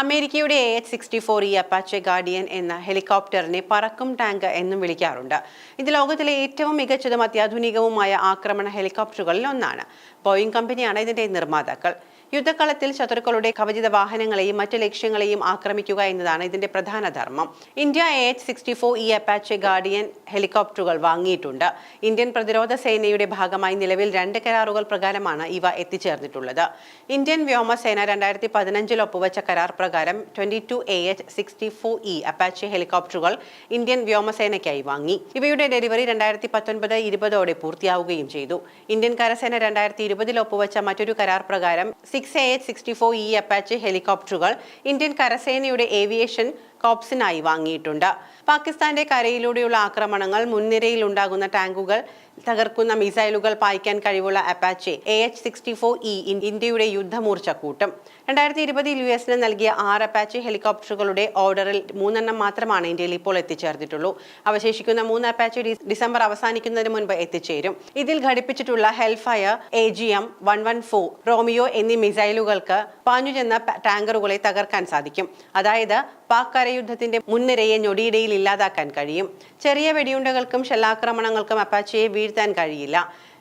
അമേരിക്കയുടെ A H sixty four E Apache Guardian എന്ന ഹെലികോപ്റ്ററിനെ പറക്കും ടാങ്ക് എന്നും വിളിക്കാറുണ്ട്. ഇത് ലോകത്തിലെ ഏറ്റവും മികച്ചതും അത്യാധുനികവുമായ ആക്രമണ ഹെലികോപ്റ്ററുകളിൽ ഒന്നാണ്. ബോയിങ് കമ്പനിയാണ് ഇതിന്റെ നിർമ്മാതാക്കൾ. യുദ്ധക്കളത്തിൽ ശത്രുക്കളുടെ കവചിത വാഹനങ്ങളെയും മറ്റ് ലക്ഷ്യങ്ങളെയും ആക്രമിക്കുക എന്നതാണ് ഇതിന്റെ പ്രധാന ധർമ്മം. India H sixty four E Apache Guardian ഹെലികോപ്റ്ററുകൾ വാങ്ങിയിട്ടുണ്ട്. ഇന്ത്യൻ പ്രതിരോധ സേനയുടെ ഭാഗമായി നിലവിൽ രണ്ട് കരാറുകൾ പ്രകാരമാണ് ഇവ എത്തിച്ചേർന്നിട്ടുള്ളത്. ഇന്ത്യൻ വ്യോമസേന രണ്ടായിരത്തി പതിനഞ്ചിൽ ഒപ്പുവച്ച കരാർ പ്രകാരം twenty two A H sixty four E Apache ഹെലികോപ്റ്ററുകൾ ഇന്ത്യൻ വ്യോമസേനയ്ക്കായി വാങ്ങി. ഇവയുടെ ഡെലിവറി രണ്ടായിരത്തി പത്തൊൻപത് ഇരുപതോടെ പൂർത്തിയാവുകയും ചെയ്തു. ഇന്ത്യൻ കരസേന രണ്ടായിരത്തി ഇരുപതിൽ ഒപ്പുവച്ച മറ്റൊരു കരാർ പ്രകാരം six A H sixty four E Apache ഹെലികോപ്റ്ററുകൾ ഇന്ത്യൻ കരസേനയുടെ ഏവിയേഷൻ കോപ്സിനായി വാങ്ങിയിട്ടുണ്ട്. പാകിസ്ഥാന്റെ കരയിലൂടെയുള്ള ആക്രമണങ്ങൾ മുൻനിരയിൽ ഉണ്ടാകുന്ന ടാങ്കുകൾ തകർക്കുന്ന മിസൈലുകൾ പായിക്കാൻ കഴിവുള്ള Apache A H sixty four E ഇന്ത്യയുടെ യുദ്ധമൂർച്ച കൂട്ടും രണ്ടായിരത്തി ഇരുപതിൽ യു എസിന് നൽകിയ ആറ് അപ്പാച്ചെ ഹെലികോപ്റ്ററുകളുടെ ഓർഡറിൽ മൂന്നെണ്ണം മാത്രമാണ് ഇന്ത്യയിൽ ഇപ്പോൾ എത്തിച്ചേർന്നിട്ടുള്ളൂ. അവശേഷിക്കുന്ന മൂന്ന് അപ്പാച്ചെ ഡിസംബർ അവസാനിക്കുന്നതിന് മുൻപ് എത്തിച്ചേരും. ഇതിൽ ഘടിപ്പിച്ചിട്ടുള്ള Hellfire A G M one one four Romeo എന്നീ മിസൈലുകൾക്ക് പാഞ്ഞു ചെന്ന ടാങ്കറുകളെ തകർക്കാൻ സാധിക്കും. അതായത് പാക് യുദ്ധത്തിന്റെ മുൻനിരയെ ഞൊടിയിടയിൽ ഇല്ലാതാക്കാൻ കഴിയും. ചെറിയ വെടിയുണ്ടകൾക്കും ഷെല്ലാക്രമണങ്ങൾക്കും അപ്പാച്ചിയെ വീഴ്ത്താൻ കഴിയില്ല.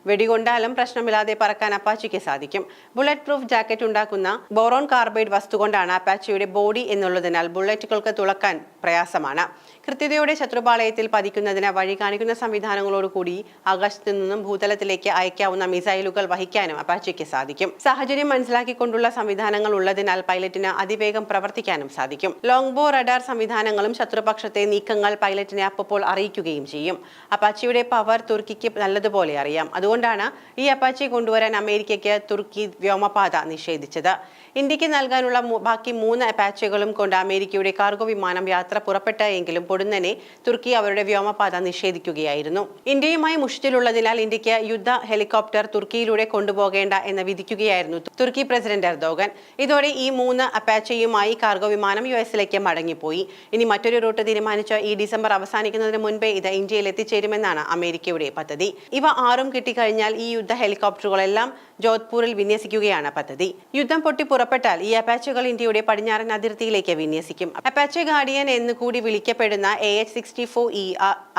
വെടികൊണ്ടാലും പ്രശ്നമില്ലാതെ പറക്കാൻ അപ്പാച്ചിക്ക് സാധിക്കും. ബുള്ളറ്റ് പ്രൂഫ് ജാക്കറ്റ് ഉണ്ടാക്കുന്ന ബോറോൺ കാർബൈഡ് വസ്തുകൊണ്ടാണ് അപ്പാച്ചിയുടെ ബോഡി എന്നുള്ളതിനാൽ ബുള്ളറ്റുകൾക്ക് തുളക്കാൻ പ്രയാസമാണ്. കൃത്യതയോടെ ശത്രുപാളയത്തിൽ പതിക്കുന്നതിന് വഴി കാണിക്കുന്ന സംവിധാനങ്ങളോടുകൂടി ആകാശത്തു നിന്നും ഭൂതലത്തിലേക്ക് അയക്കാവുന്ന മിസൈലുകൾ വഹിക്കാനും അപാച്ചയ്ക്ക് സാധിക്കും. സാഹചര്യം മനസ്സിലാക്കിക്കൊണ്ടുള്ള സംവിധാനങ്ങൾ ഉള്ളതിനാൽ പൈലറ്റിന് അതിവേഗം പ്രവർത്തിക്കാനും സാധിക്കും. ലോങ് ബോ റഡാർ സംവിധാനങ്ങളും ശത്രുപക്ഷത്തെ നീക്കങ്ങൾ പൈലറ്റിനെ അപ്പോൾ അറിയിക്കുകയും ചെയ്യും. അപാച്ചിയുടെ പവർ തുർക്കിക്ക് നല്ലതുപോലെ അറിയാം. അതുകൊണ്ടാണ് ഈ അപാച്ചി കൊണ്ടുവരാൻ അമേരിക്കയ്ക്ക് തുർക്കി വ്യോമപാത നിഷേധിച്ചത്. ഇന്ത്യയ്ക്ക് നൽകാനുള്ള ബാക്കി മൂന്ന് അപ്പാച്ചുകളും കൊണ്ട് അമേരിക്കയുടെ കാർഗോ വിമാനം യാത്ര പുറപ്പെട്ട എങ്കിലും പൊടുന്നനെ തുർക്കി അവരുടെ വ്യോമപാത നിഷേധിക്കുകയായിരുന്നു. ഇന്ത്യയുമായി മുഷിച്ചിലുള്ളതിനാൽ ഇന്ത്യയ്ക്ക് യുദ്ധ ഹെലികോപ്റ്റർ തുർക്കിയിലൂടെ കൊണ്ടുപോകേണ്ട എന്ന് വിധിക്കുകയായിരുന്നു തുർക്കി പ്രസിഡന്റ് എർദോഗൻ. ഇതോടെ ഈ മൂന്ന് അപ്പാച്ചയുമായി കാർഗോ വിമാനം യു എസിലേക്ക് മടങ്ങിപ്പോയി. ഇനി മറ്റൊരു റൂട്ട് തീരുമാനിച്ച ഈ ഡിസംബർ അവസാനിക്കുന്നതിന് മുൻപേ ഇത് ഇന്ത്യയിൽ എത്തിച്ചേരുമെന്നാണ് അമേരിക്കയുടെ പദ്ധതി. ഇവ ആറും കിട്ടിക്കഴിഞ്ഞാൽ ഈ യുദ്ധ ഹെലികോപ്റ്ററുകളെല്ലാം ജോധ്പൂരിൽ വിന്യസിക്കുകയാണ് പദ്ധതി. യുദ്ധം പൊട്ടി പുറപ്പെട്ടാൽ ഈ അപ്പാച്ചുകൾ ഇന്ത്യയുടെ പടിഞ്ഞാറൻ അതിർത്തിയിലേക്ക് വിന്യസിക്കും. അപ്പാച്ച് ഗാർഡിയൻ എന്ന് കൂടി വിളിക്കപ്പെടുന്ന A H sixty four E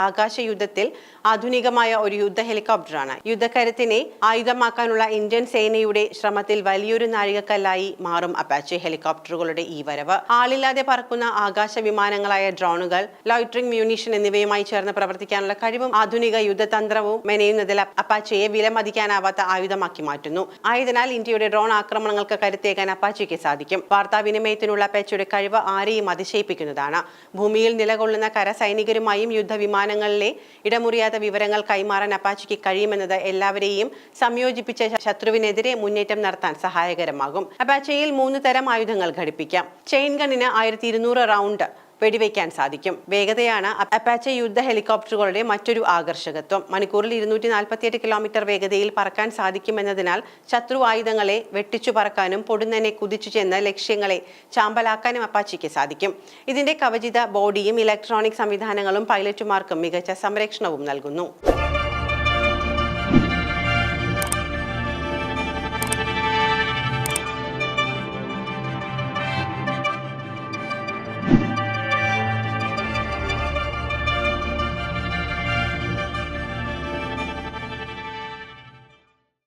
ആകാശ യുദ്ധത്തിൽ ആധുനികമായ ഒരു യുദ്ധ ഹെലികോപ്റ്ററാണ്. യുദ്ധക്കരുത്തിനെ ആയുധമാക്കാനുള്ള ഇന്ത്യൻ സേനയുടെ ശ്രമത്തിൽ വലിയൊരു നാഴികക്കല്ലായി മാറും അപ്പാച്ചെ ഹെലികോപ്റ്ററുകളുടെ ഈ വരവ്. ആളില്ലാതെ പറക്കുന്ന ആകാശ വിമാനങ്ങളായ ഡ്രോണുകൾ ലോയിട്രിംഗ് മ്യൂണീഷൻ എന്നിവയുമായി ചേർന്ന് പ്രവർത്തിക്കാനുള്ള കഴിവും ആധുനിക യുദ്ധതന്ത്രവും മെനയുന്നതിൽ അപ്പാച്ചയെ വിലമതിക്കാനാവാത്ത ആയുധമാക്കി മാറ്റുന്നു ആയതിനാൽ ഇന്ത്യയുടെ ഡ്രോൺ ആക്രമണങ്ങൾക്ക് കരുത്തേക്കാൻ അപ്പാച്ചയ്ക്ക് സാധിക്കും. വാർത്താവിനിമയത്തിനുള്ള പേച്ചയുടെ കഴിവ് ആരെയും അതിശയിപ്പിക്കുന്നതാണ്. ഭൂമിയിൽ നിലകൊള്ളുന്ന കരസൈനികരുമായും യുദ്ധവിമാനങ്ങളിലെ ഇടമുറിയാത്ത വിവരങ്ങൾ കൈമാറാൻ അപ്പാച്ചയ്ക്ക് കഴിയുമെന്നത് എല്ലാവരെയും സംയോജിപ്പിച്ച ശത്രുവിനെതിരെ മുന്നേറ്റം നടത്താൻ സഹായകരമാകും. അപ്പാച്ചയിൽ മൂന്ന് തരം ആയുധങ്ങൾ ഘടിപ്പിക്കാം. ചെയിൻ ഗണ്ണിന് ആയിരത്തി റൗണ്ട് വെടിവെക്കാൻ സാധിക്കും. വേഗതയാണ് അപ്പാച്ച യുദ്ധ ഹെലികോപ്റ്ററുകളുടെ മറ്റൊരു ആകർഷകത്വം. മണിക്കൂറിൽ ഇരുന്നൂറ്റി നാൽപ്പത്തിയെട്ട് കിലോമീറ്റർ വേഗതയിൽ പറക്കാൻ സാധിക്കുമെന്നതിനാൽ ശത്രു ആയുധങ്ങളെ വെട്ടിച്ചു പറക്കാനും പൊടുന്നനെ കുതിച്ചു ചെന്ന് ലക്ഷ്യങ്ങളെ ചാമ്പലാക്കാനും അപ്പാച്ചിക്ക് സാധിക്കും. ഇതിന്റെ കവചിത ബോഡിയും ഇലക്ട്രോണിക് സംവിധാനങ്ങളും പൈലറ്റുമാർക്കും മികച്ച സംരക്ഷണവും നൽകുന്നു.